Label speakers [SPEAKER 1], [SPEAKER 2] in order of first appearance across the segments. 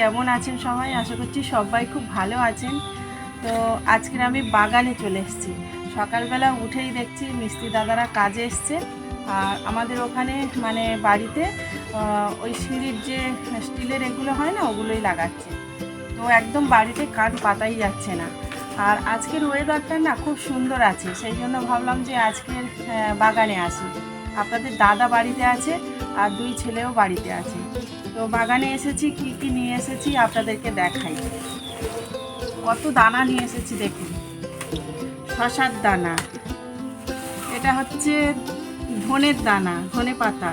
[SPEAKER 1] কেমন আছেন সবাই? আশা করছি সবাই খুব ভালো আছেন। তো আজকের আমি বাগানে চলে এসেছি। সকালবেলা উঠেই দেখছি মিস্ত্রি দাদারা কাজে এসছে। আর আমাদের ওখানে মানে বাড়িতে ওই সিঁড়ির যে স্টিলের এগুলো হয় না, ওগুলোই লাগাচ্ছে। তো একদম বাড়িতে কাঠ পাতাই যাচ্ছে না। আর আজকের ওয়েদারটা না খুব সুন্দর আছে। সেই জন্য ভাবলাম যে আজকের বাগানে আসি। আপনাদের দাদা বাড়িতে আছে আর দুই ছেলেও বাড়িতে আছে। তো বাগানে এসেছি, কি কি নিয়ে এসেছি আপনাদেরকে দেখাই। কত দানা নিয়ে এসেছি দেখুন। শশার দানা। এটা হচ্ছে ধনের দানা, ধনে পাতা।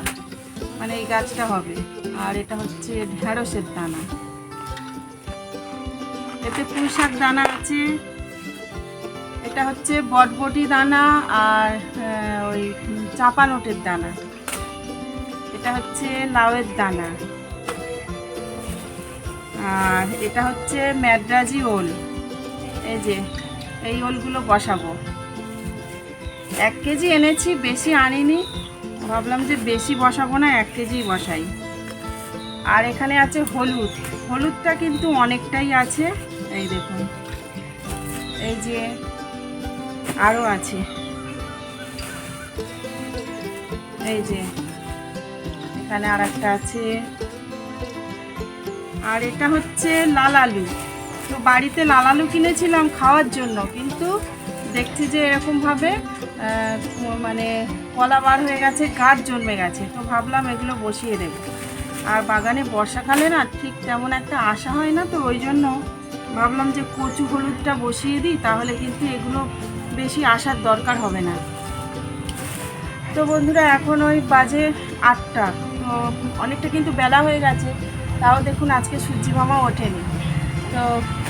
[SPEAKER 1] মানে এই গাছটা হবে। আর এটা হচ্ছে ঢেঁড়সের দানা। এতে পুঁই শাক দানা আছে। এটা হচ্ছে বটবটি দানা আর ওই চাপা নোটের দানা। এটা হচ্ছে লাউয়ের দানা। আর এটা হচ্ছে ম্যাড্রাজি ওল। এই যে, এই ওলগুলো বসাবো। এক কেজি এনেছি, বেশি আনিনি। ভাবলাম যে বেশি বসাবো না, এক কেজি বসাই। আর এখানে আছে হলুদ। হলুদটা কিন্তু অনেকটাই আছে। এই দেখুন। এই যে আরও আছে। এই যে, এখানে আর একটা আছে। আর এটা হচ্ছে লাল আলু তো বাড়িতে লাল আলু কিনেছিলাম খাওয়ার জন্য, কিন্তু দেখছি যে এরকমভাবে মানে কলা বার হয়ে গেছে, গাছ জন্মে গেছে। তো ভাবলাম এগুলো বসিয়ে দেব। আর বাগানে বর্ষাকালে না ঠিক তেমন একটা আশা হয় না তো, ওই জন্য ভাবলাম যে কচু হলুদটা বসিয়ে দিই, তাহলে কিন্তু এগুলো বেশি আসার দরকার হবে না। তো বন্ধুরা, এখন ওই বাজে আটটা। তো অনেকটা কিন্তু বেলা হয়ে গেছে। তাও দেখুন আজকে সূর্যি মামা ওঠেনি। তো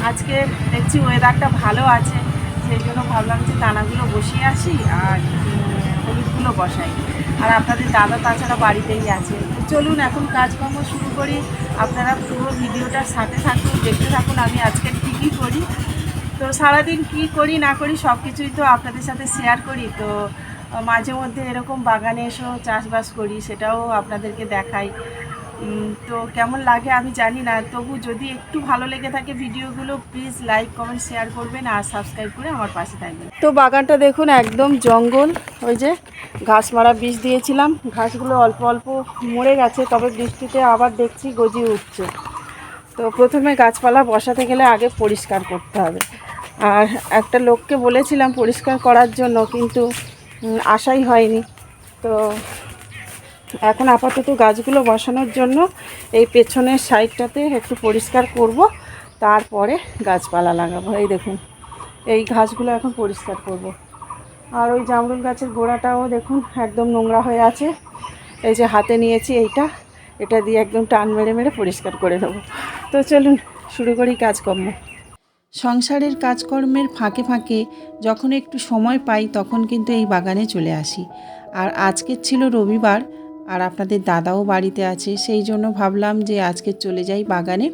[SPEAKER 1] আজকে দেখছি ওয়েদারটা ভালো আছে, সেই জন্য ভাবলাম যে দানাগুলো বসিয়ে আসি আর হলুদগুলো বসাই। আর আপনাদের দাদা তাছাড়া বাড়িতেই আছে তো চলুন এখন কাজকর্ম শুরু করি। আপনারা পুরো ভিডিওটার সাথে থাকুন, দেখতে থাকুন, আমি আজকে কী করি। তো সারাদিন কি করি, না করি সব কিছুই তো আপনাদের সাথে শেয়ার করি। তো, মাঝে মধ্যে এরকম বাগানে এসেও চাষবাস করি, সেটাও আপনাদেরকে দেখাই। তো কেমন লাগে আমি জানি না। তবু যদি একটু ভালো লেগে থাকে ভিডিওগুলো প্লিজ লাইক কমেন্ট শেয়ার করবেন আর সাবস্ক্রাইব করে আমার পাশে থাকবেন। তো বাগানটা দেখুন, একদম জঙ্গল। ওই যে ঘাস মারা বীজ দিয়েছিলাম। ঘাসগুলো অল্প অল্প মরে গেছে, তবে বৃষ্টিতে আবার দেখছি গজিয়ে উঠছে। তো প্রথমে গাছপালা বসাতে গেলে আগে পরিষ্কার করতে হবে। আর একটা লোককে বলেছিলাম পরিষ্কার করার জন্য, কিন্তু আশাই হয়নি। তো এখন আপাতত গাছগুলো বসানোর জন্য এই পেছনের সাইডটাতে একটু পরিষ্কার করব, তারপরে গাছপালা লাগাবো। এই দেখুন, এই ঘাসগুলো এখন পরিষ্কার করব। আর ওই জামরুল গাছের গোড়াটাও দেখুন, একদম নোংরা হয়ে আছে। এই যে হাতে নিয়েছি এইটা, এটা দিয়ে একদম টান মেরে মেরে পরিষ্কার করে দেবো তো চলুন, শুরু করি কাজকর্ম। সংসারের কাজকর্মের ফাঁকে ফাঁকে যখন একটু সময় পাই, তখন কিন্তু এই বাগানে চলে আসি। আর আজকের ছিল রবিবার আর আপনাদের দাদাও বাড়িতে আছে, সেই জন্য ভাবলাম যে আজকে চলে যাই বাগানে।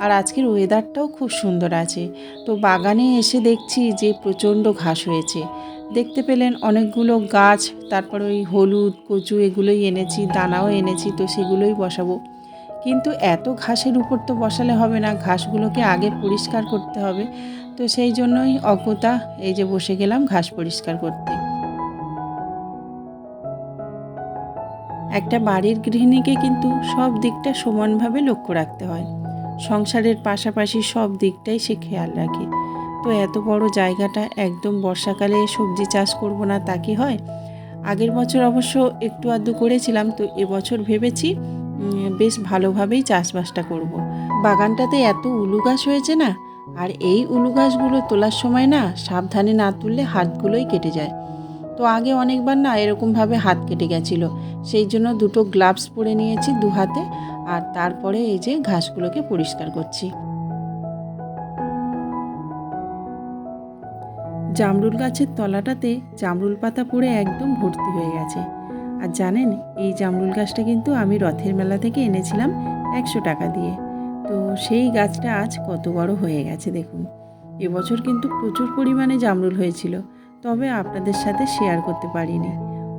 [SPEAKER 1] আর আজকের ওয়েদারটাও খুব সুন্দর আছে। তো বাগানে এসে দেখছি যে প্রচণ্ড ঘাস হয়েছে। দেখতে পেলেন অনেকগুলো গাছ, তারপর ওই হলুদ, কচু এগুলোই এনেছি, দানাও এনেছি, তো সেগুলোই বসাবো। কিন্তু এত ঘাসের উপর তো বসালে হবে না, ঘাসগুলোকে আগে পরিষ্কার করতে হবে। তো সেই জন্যই অজ্ঞতা এই যে বসে গেলাম ঘাস পরিষ্কার করতে। একটা বাড়ির গৃহিণীকে কিন্তু সব দিকটা সমানভাবে লক্ষ্য রাখতে হয়। সংসারের পাশাপাশি সব দিকটাই সে খেয়াল রাখে। তো এত বড় জায়গাটা একদম বর্ষাকালে সবজি চাষ করব না তা কি হয়? আগের বছর অবশ্য একটু আধটু করেছিলাম, তো এবছর ভেবেছি বেশ ভালোভাবেই চাষবাসটা করব। বাগানটাতে এত উলু গাছ হয়েছে না, আর এই উলু গাছগুলো তোলার সময় না সাবধানে না তুললে হাতগুলোই কেটে যায়। তো আগে অনেকবার না এরকমভাবে হাত কেটে গেছিল। সেই জন্য দুটো গ্লাভস পরে নিয়েছি দু হাতে আর তারপরে এই যে ঘাসগুলোকে পরিষ্কার করছি। জামরুল গাছের তলাটাতে জামরুল পাতা পড়ে একদম ভর্তি হয়ে গেছে। আর জানেন, এই জামরুল গাছটা কিন্তু আমি রথের মেলা থেকে এনেছিলাম একশো টাকা দিয়ে। তো সেই গাছটা আজ কত বড় হয়ে গেছে দেখুন। এবছর কিন্তু প্রচুর পরিমাণে জামরুল হয়েছিল। তবে আপনাদের সাথে শেয়ার করতে পারিনি।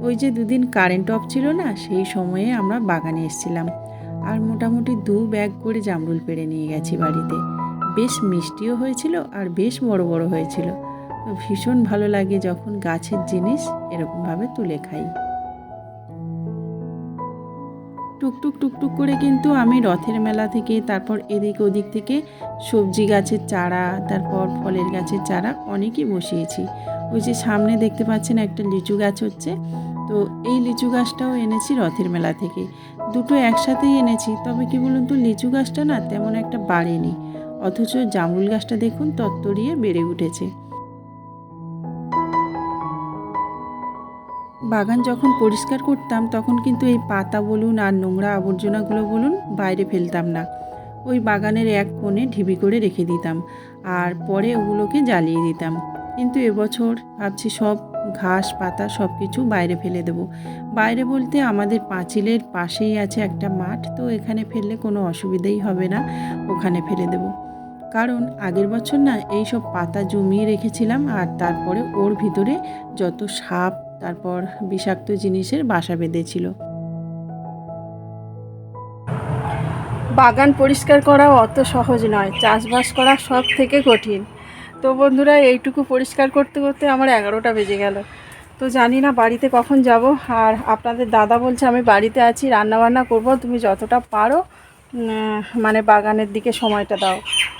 [SPEAKER 1] ওই যে দুদিন কারেন্ট অফ ছিল না, সেই সময়ে আমরা বাগানে এসেছিলাম।
[SPEAKER 2] আর মোটামুটি দু ব্যাগ করে জামরুল পেড়ে নিয়ে গেছি বাড়িতে। বেশ মিষ্টিও হয়েছিল আর বেশ বড় বড় হয়েছিল। তো ভীষণ ভালো লাগে যখন গাছের জিনিস এরকমভাবে তুলে খাই। টুকটুক টুকটুক করে কিন্তু আমি রথের মেলা থেকে, তারপর এদিক ওদিক থেকে সবজি গাছের চারা, তারপর ফলের গাছের চারা অনেকই বসিয়েছি। ওই যে সামনে দেখতে পাচ্ছেন একটা লিচু গাছ হচ্ছে। তো এই লিচু গাছটাও এনেছি রথের মেলা থেকে। দুটো একসাথেই এনেছি, তবে কি বলুন তো, লিচু গাছটা না তেমন একটা বাড়েনি। অথচ জামরুল গাছটা দেখুন তত্তরিয়ে বেড়ে উঠেছে। বাগান যখন পরিষ্কার করতাম, তখন কিন্তু এই পাতা বলুন আর নোংরা আবর্জনাগুলো বলুন বাইরে ফেলতাম না। ওই বাগানের এক কোণে ঢিবি করে রেখে দিতাম, আর পরে ওগুলোকে জ্বালিয়ে দিতাম। কিন্তু এবছর ভাবছি সব ঘাস, পাতা সব কিছু বাইরে ফেলে দেবো। বাইরে বলতে আমাদের পাঁচিলের পাশেই আছে একটা মাঠ, তো এখানে ফেললে কোনো অসুবিধাই হবে না, ওখানে ফেলে দেবো। কারণ আগের বছর না এই সব পাতা জমিয়ে রেখেছিলাম আর তারপরে ওর ভিতরে যত সাপ, তারপর বিষাক্ত জিনিসের বাসা বেঁধেছিল।
[SPEAKER 1] বাগান পরিষ্কার করা অত সহজ নয়, চাষবাস করা সব থেকে কঠিন। তো বন্ধুরা, এইটুকু পরিষ্কার করতে করতে আমার এগারোটা বেজে গেল। তো জানি না বাড়িতে কখন যাব, আর আপনাদের দাদা বলছে আমি বাড়িতে আছি রান্না বান্না করব, তুমি যতটা পারো মানে বাগানের দিকে সময়টা দাও।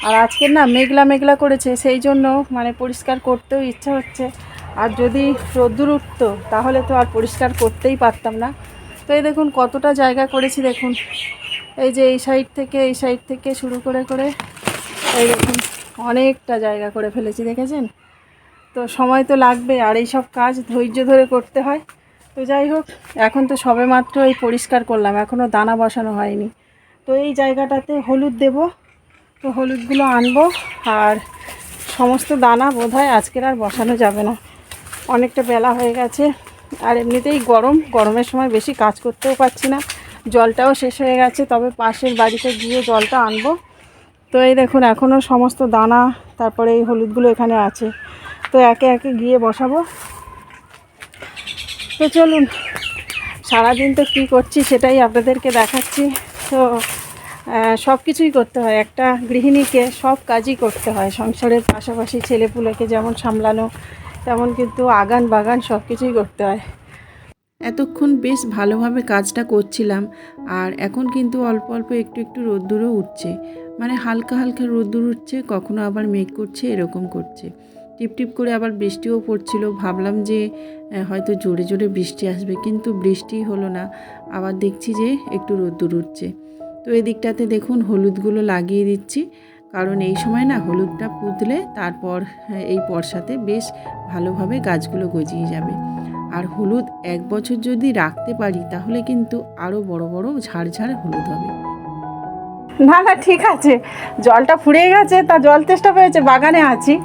[SPEAKER 1] আর আজকের না মেঘলা মেঘলা করেছে, সেই জন্য মানে পরিষ্কার করতেও ইচ্ছা হচ্ছে। আর যদি রোদ্দুর উঠতো, তাহলে তো আর পরিষ্কার করতেই পারতাম না। তো এই দেখুন কতটা জায়গা করেছি দেখুন। এই যে এই সাইড থেকে, এই সাইড থেকে শুরু করে করে, এই দেখুন। অনেকটা জায়গা করে ফেলেছি, দেখেছেন? তো সময় তো লাগবে, আর এই সব কাজ ধৈর্য ধরে করতে হয়। তো যাই হোক, এখন তো সবে মাত্র এই পরিষ্কার করলাম এখনও দানা বসানো হয়নি। তো এই জায়গাটাতে হলুদ দেব, তো হলুদগুলো আনব, আর সমস্ত দানা বোধহয় আজকের আর বসানো যাবে না। অনেকটা বেলা হয়ে গেছে, আর এমনিতেই গরম, গরমের সময় বেশি কাজ করতেও পারছি না। জলটাও শেষ হয়ে গেছে, তবে পাশের বাড়িতে গিয়ে জলটা আনব। তো এই দেখুন, এখনও সমস্ত দানা, তারপরে এই হলুদগুলো এখানে আছে। তো একে একে গিয়ে বসাবো। তো চলুন, সারাদিন তো কী করছি সেটাই আপনাদেরকে দেখাচ্ছি। তো সব কিছুই করতে হয়। একটা গৃহিণীকে সব কাজই করতে হয়। সংসারের পাশাপাশি ছেলেপুলেকে যেমন সামলানো, তেমন কিন্তু আগান বাগান সব কিছুই করতে হয়।
[SPEAKER 2] এতক্ষণ বেশ ভালোভাবে কাজটা করছিলাম আর এখন কিন্তু অল্প অল্প একটু একটু রোদ্দুরও উঠছে। মানে হালকা হালকা রোদ্দুর উঠছে, কখনো আবার মেঘ করছে, এরকম করছে। টিপ টিপ করে আবার বৃষ্টিও পড়ছিল, ভাবলাম যে হয়তো জোরে জোরে বৃষ্টি আসবে, কিন্তু বৃষ্টি হলো না। আবার দেখছি যে একটু রোদ্দুর উঠছে। তো এদিকটাতে দেখুন হলুদগুলো লাগিয়ে দিচ্ছি, কারণ এই সময় না হলুদটা পুঁতলে তারপর এই বর্ষাতে বেশ ভালোভাবে গাছগুলো গজিয়ে যাবে। আর হলুদ এক বছর যদি রাখতে পারি, তাহলে কিন্তু আরও বড় বড় ঝাড় ঝাড় হলুদ হবে।
[SPEAKER 1] না না, ঠিক আছে। জলটা ফুরিয়ে গেছে, তা জল তেষ্টা পেয়েছে, বাগানে আছি।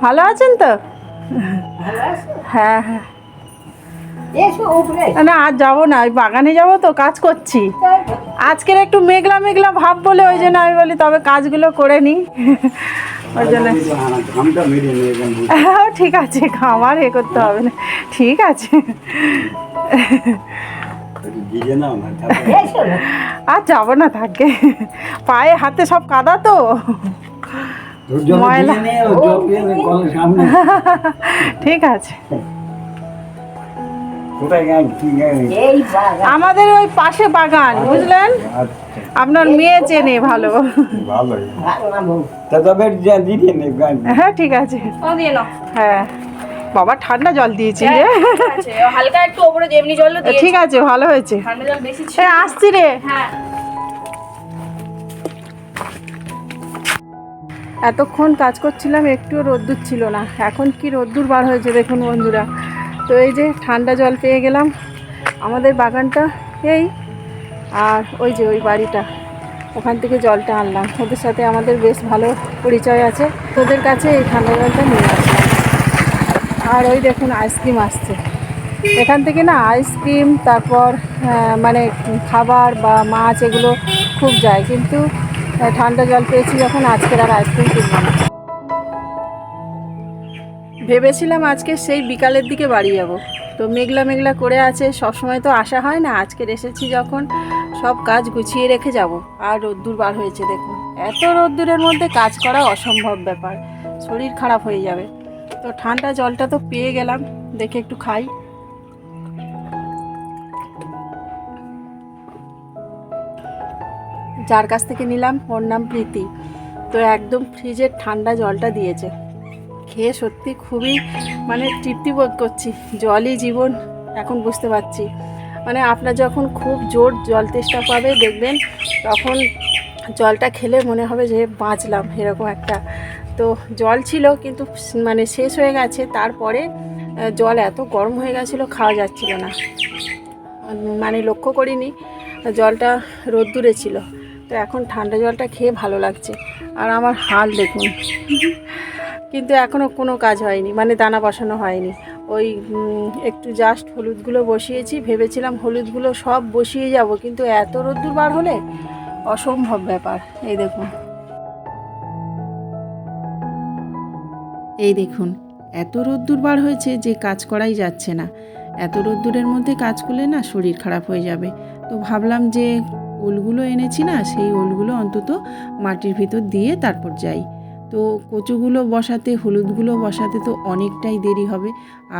[SPEAKER 1] ভালো আছেন তো? হ্যাঁ হ্যাঁ। না আজ যাব না ওই বাগানে যাব তো কাজ করছি। আজকের একটু মেঘলা মেঘলা ভাব বলে ওই জন্য আমি বলি তবে কাজগুলো করে নিই। ওই জন্য। ঠিক আছে খামার এ করতে হবে না। ঠিক আছে।
[SPEAKER 3] না
[SPEAKER 1] আর যাব না থাকে। পায়ে হাতে সব কাদা তো। ময়লা।
[SPEAKER 3] নে
[SPEAKER 1] ঠিক আছে। আমাদের ওই পাশে বাগান বুঝলেন?
[SPEAKER 3] আচ্ছা।
[SPEAKER 1] আপনার মেয়ে চেনে ভালো। হ্যাঁ ঠিক আছে।
[SPEAKER 4] ও দিয়ে নাও।
[SPEAKER 1] হ্যাঁ। বাবা ঠান্ডা জল দিয়েছি রে।
[SPEAKER 4] ঠিক আছে। হালকা একটু ওপরে এমনি জল
[SPEAKER 1] ঠিক আছে ভালো হয়েছে।
[SPEAKER 4] ঠান্ডা জল বেশি ছিল।
[SPEAKER 1] আসছি রে।
[SPEAKER 4] হ্যাঁ।
[SPEAKER 1] এতক্ষণ কাজ করছিলাম একটুও রোদ্দুর ছিল না। এখন কি রোদ্দুর বার হয়েছে দেখুন বন্ধুরা। তো এই যে ঠান্ডা জল পেয়ে গেলাম। আমাদের বাগানটা এই, আর ওই যে ওই বাড়িটা। ওখান থেকে জলটা আনলাম। ওদের সাথে আমাদের বেশ ভালো পরিচয় আছে। ওদের কাছে এই ঠান্ডা জলটা নিয়ে আসলাম। আর ওই দেখুন আইসক্রিম আসছে। এখান থেকে না আইসক্রিম, তারপর মানে খাবার বা মাছ এগুলো খুব যায়। কিন্তু ঠান্ডা জল পেয়েছি যখন আজকের আর আইসক্রিম কিনবো না। ভেবেছিলাম আজকে সেই বিকালের দিকে বাড়ি যাব। তো মেঘলা মেঘলা করে আছে, সবসময় তো আসা হয় না। আজকের এসেছি যখন সব কাজ গুছিয়ে রেখে যাব। আর রোদ্দুর বার হয়েছে, দেখুন। এত রোদ্দুরের মধ্যে কাজ করা অসম্ভব ব্যাপার। শরীর খারাপ হয়ে যাবে। তো ঠান্ডা জলটা তো পেয়ে গেলাম। দেখে একটু খাই। যার কাছ থেকে নিলাম, ওর নাম প্রীতি। তো একদম ফ্রিজের ঠান্ডা জলটা দিয়েছে। খেয়ে সত্যি খুবই মানে তৃপ্তি বোধ করছি। জলই জীবন, এখন বুঝতে পারছি। মানে আপনার যখন খুব জোর জল তেষ্টা পাবে, দেখবেন তখন জলটা খেলে মনে হবে যে বাঁচলাম, এরকম একটা। তো জল ছিল কিন্তু মানে শেষ হয়ে গেছে, তারপরে জল এত গরম হয়ে গেছিল, খাওয়া যাচ্ছিল না। মানে লক্ষ্য করিনি, জলটা রোদ্দুরে ছিল। তো এখন ঠান্ডা জলটা খেয়ে ভালো লাগছে। আর আমার হাল দেখুন। কিন্তু এখনও কোনো কাজ হয়নি মানে দানা বসানো হয়নি। ওই একটু জাস্ট হলুদগুলো বসিয়েছি, ভেবেছিলাম হলুদগুলো সব বসিয়ে যাব, কিন্তু এত রোদ্দুর বার হলে অসম্ভব ব্যাপার। এই দেখুন। এই দেখুন, এত রোদ্দুর বার হয়েছে যে কাজ করাই যাচ্ছে না। এত রোদ্দুরের মধ্যে কাজ করলে না শরীর খারাপ হয়ে যাবে। তো ভাবলাম যে ওলগুলো এনেছি না, সেই ওলগুলো অন্তত মাটির ভিতর দিয়ে তারপর যাই। তো কচুগুলো বসাতে, হলুদগুলো বসাতে তো অনেকটাই দেরি হবে।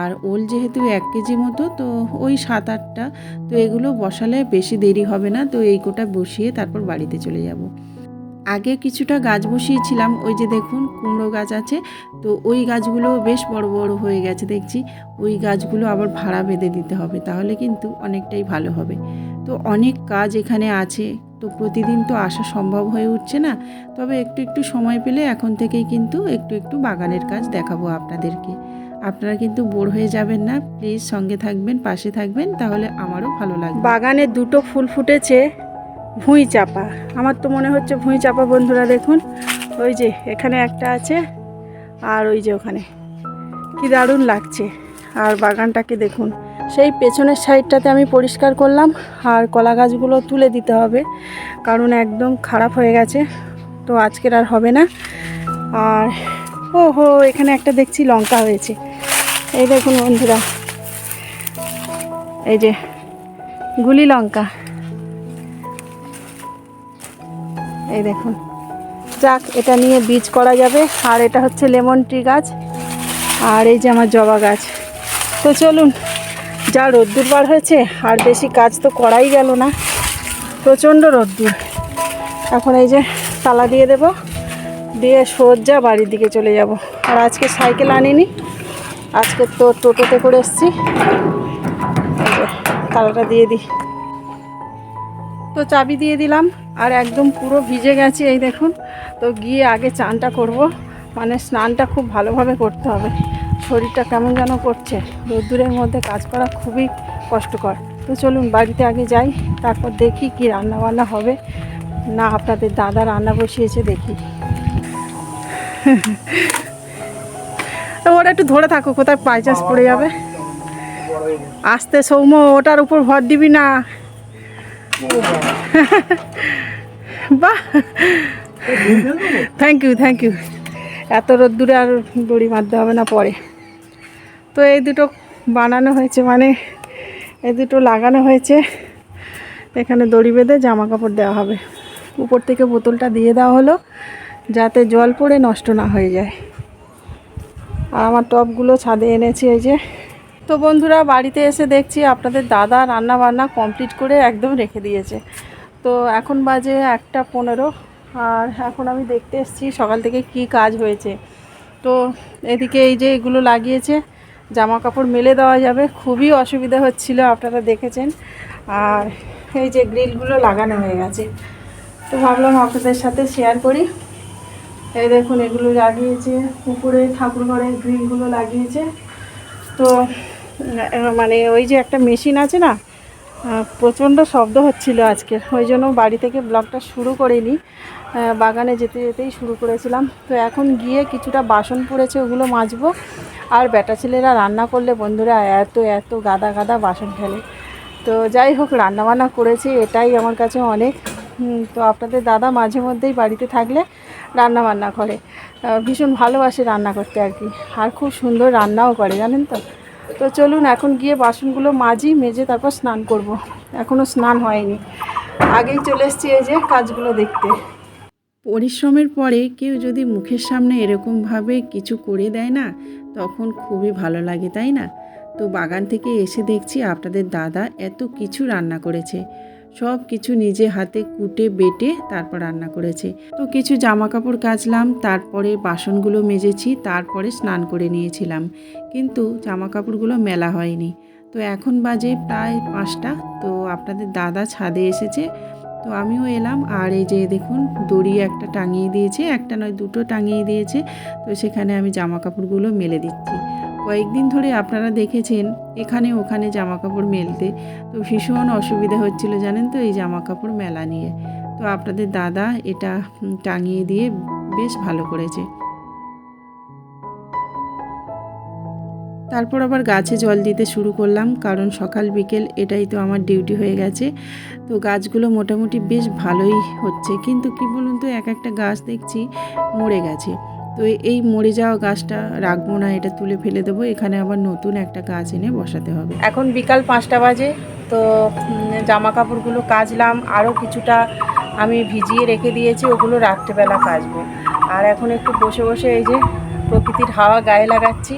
[SPEAKER 1] আর ওল যেহেতু এক কেজি মতো, তো ওই সাত আটটা, তো এগুলো বসালে বেশি দেরি হবে না। তো এই কোটা বসিয়ে তারপর বাড়িতে চলে যাব। আগে কিছুটা গাছ বসিয়েছিলাম, ওই যে দেখুন কুমড়ো গাছ আছে, তো ওই গাছগুলো বেশ বড় বড় হয়ে গেছে, দেখছি। ওই গাছগুলো আবার ভাড়া বেঁধে দিতে হবে, তাহলে কিন্তু অনেকটাই ভালো হবে। তো অনেক কাজ এখানে আছে। তো প্রতিদিন তো আসা সম্ভব হয়ে উঠছে না। তবে একটু একটু সময় পেলে এখন থেকেই কিন্তু একটু একটু বাগানের কাজ দেখাবো আপনাদেরকে। আপনারা কিন্তু বোর হয়ে যাবেন না। প্লিজ সঙ্গে থাকবেন, পাশে থাকবেন, তাহলে আমারও ভালো লাগবে। বাগানে দুটো ফুল ফুটেছে, ভুঁই চাপা। আমার তো মনে হচ্ছে ভুঁই চাপা বন্ধুরা দেখুন। ওই যে এখানে একটা আছে, আর ওই যে ওখানে। কি দারুণ লাগছে। আর বাগানটাকে দেখুন। সেই পেছনের সাইডটাতে আমি পরিষ্কার করলাম আর কলা গাছগুলো তুলে দিতে হবে, কারণ একদম খারাপ হয়ে গেছে, তো আজকের আর হবে না। আর ও হো এখানে একটা দেখছি লঙ্কা হয়েছে। এই দেখুন বন্ধুরা, এই যে গুলি লঙ্কা। এই দেখুন, যাক, এটা নিয়ে বীজ করা যাবে। আর এটা হচ্ছে লেমন ট্রি গাছ, আর এই যে আমার জবা গাছ। তো চলুন যা রোদ্দুর বার হয়েছে, আর বেশি কাজ তো করাই গেল না। প্রচণ্ড রোদ্দুর। এখন এই যে তালা দিয়ে দেব, দিয়ে সোজা বাড়ির দিকে চলে যাব। আর আজকে সাইকেল আনিনি, আজকে তো টোটোতে করে এসছি। তালাটা দিয়ে দিই। তো চাবি দিয়ে দিলাম, আর একদম পুরো ভিজে গেছি এই দেখুন। তো গিয়ে আগে চানটা করব মানে স্নানটা খুব ভালোভাবে করতে হবে। শরীরটা কেমন যেন করছে। রোদ্দুরের মধ্যে কাজ করা খুবই কষ্টকর। তো চলুন বাড়িতে আগে যাই, তারপর দেখি কি রান্না বান্না হবে। না, আপনাদের দাদা রান্না বসিয়েছে, দেখি। ওরা একটু ধরে থাকো, কোথায় পাইচাস পড়ে যাবে। আস্তে সৌম্য, ওটার উপর ভর দিবি না। বাহ। থ্যাংক ইউ থ্যাংক ইউ এত রোদ্দুরে আর দড়ি মারতে হবে না পরে। তো এই দুটো বানানো হয়েছে মানে এই দুটো লাগানো হয়েছে। এখানে দড়ি বেঁধে জামা কাপড় দেওয়া হবে। উপর থেকে বোতলটা দিয়ে দেওয়া হলো, যাতে জল পড়ে নষ্ট না হয়ে যায়। আর আমার টবগুলো ছাদে এনেছি এই যে। তো বন্ধুরা, বাড়িতে এসে দেখছি আপনাদের দাদা রান্না বান্না কমপ্লিট করে একদম রেখে দিয়েছে। তো এখন বাজে একটা পনেরো, আর এখন আমি দেখতে এসেছি সকাল থেকে কি কাজ হয়েছে। তো এদিকে এই যে এগুলো লাগিয়েছে জামা কাপড় মেলে দেওয়া যাবে। খুবই অসুবিধা হচ্ছিল, আপনারা দেখেছেন। আর এই যে গ্রিলগুলো লাগানো হয়ে গেছে। তো ভাবলাম আপনাদের সাথে শেয়ার করি। এই দেখুন, এগুলো লাগিয়েছে। পুকুরে ঠাকুর ঘরের গ্রিলগুলো লাগিয়েছে। তো মানে ওই যে একটা মেশিন আছে না? প্রচণ্ড শব্দ হচ্ছিল আজকে। ওই জন্য বাড়ি থেকে ব্লগটা শুরু করিনি। বাগানে যেতে যেতেই শুরু করেছিলাম। তো এখন গিয়ে কিছুটা বাসন পড়েছে, ওগুলো মাজবো। আর বেটা ছেলেরা রান্না করলে বন্ধুরা এত এত গাদা গাদা বাসন ফেলে। তো যাই হোক, রান্নাবান্না করেছি, এটাই আমার কাছে অনেক। তো আপনাদের দাদা মাঝে মধ্যেই বাড়িতে থাকলে রান্না বান্না করে ভীষণ ভালোবাসে রান্না করতে আর কি। আর খুব সুন্দর রান্নাও করে, জানেন তো? তো চলুন, এখন গিয়ে বাসনগুলো মাজি, মেজে তারপর স্নান করব। এখনও স্নান হয়নি। আগেই চলে এসছি এই যে কাজগুলো দেখতে।
[SPEAKER 2] পরিশ্রমের পরে কেউ যদি মুখের সামনে এরকমভাবে কিছু করে দেয় না, তখন খুবই ভালো লাগে, তাই না? তো বাগান থেকে এসে দেখছি আপনাদের দাদা এত কিছু রান্না করেছে। সব কিছু নিজে হাতে কুটে, বেটে তারপর রান্না করেছে। তো কিছু জামা কাপড় কাচলাম, তারপরে বাসনগুলো মেজেছি, তারপরে স্নান করে নিয়েছিলাম। কিন্তু জামা কাপড়গুলো মেলা হয়নি। তো এখন বাজে প্রায় পাঁচটা। তো আপনাদের দাদা ছাদে এসেছে। তো আমিও এলাম। আর এই যে দেখুন, দড়ি একটা টাঙিয়ে দিয়েছে, একটা নয়, দুটো টাঙিয়ে দিয়েছে। তো সেখানে আমি জামা কাপড়গুলো মেলে দিচ্ছি। কয়েকদিন ধরে আপনারা দেখেছেন এখানে ওখানে জামা কাপড় মেলতে। তো ভীষণ অসুবিধা হচ্ছিল জানেন তো এই জামা কাপড় মেলা নিয়ে। তো আপনাদের দাদা এটা টাঙিয়ে দিয়ে বেশ ভালো করেছে। তারপর আবার গাছে জল দিতে শুরু করলাম, কারণ সকাল বিকেল এটাই তো আমার ডিউটি হয়ে গেছে। তো গাছগুলো মোটামুটি বেশ ভালোই হচ্ছে। কিন্তু কি বলুন তো, এক একটা গাছ দেখছি মরে গেছে। তো এই মরে যাওয়া গাছটা রাখব না, এটা তুলে ফেলে দেবো। এখানে আবার নতুন একটা গাছ এনে বসাতে হবে।
[SPEAKER 1] এখন বিকাল পাঁচটা বাজে, তো জামা কাপড়গুলো কাচলাম। আরও কিছুটা আমি ভিজিয়ে রেখে দিয়েছি, ওগুলো রাত্রেবেলা কাচবো। আর এখন একটু বসে বসে এই যে প্রকৃতির হাওয়া গায়ে লাগাচ্ছি।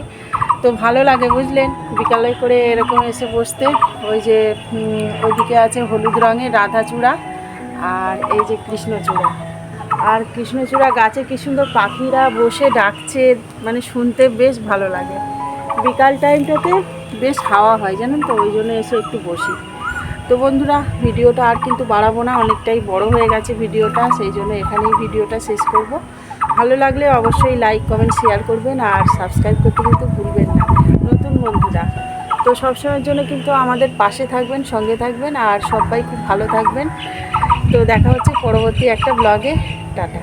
[SPEAKER 1] তো ভালো লাগে, বুঝলেন? বিকালে করে এরকম এসে বসতে। ওই যে ওইদিকে আছে হলুদ রঙের রাধাচূড়া আর এই যে কৃষ্ণচূড়া। আর কৃষ্ণচূড়া গাছে কি সুন্দর পাখিরা বসে ডাকছে মানে শুনতে বেশ ভালো লাগে। বিকাল টাইমটাতে বেশ হাওয়া হয়, জানেন তো? ওই জন্য এসে একটু বসি। তো বন্ধুরা, ভিডিওটা আর কিন্তু বাড়াবো না, অনেকটাই বড় হয়ে গেছে ভিডিওটা, সেই জন্য এখানেই ভিডিওটা শেষ করব। ভালো লাগলে অবশ্যই লাইক কমেন্ট শেয়ার করবেন, আর সাবস্ক্রাইব করতে কিন্তু ভুলবেন না। নতুন বন্ধুরা, তো সবসময়ের জন্য কিন্তু আমাদের পাশে থাকবেন, সঙ্গে থাকবেন, আর সবাই খুব ভালো থাকবেন। তো দেখা হচ্ছে পরবর্তী একটা ব্লগে টাটা।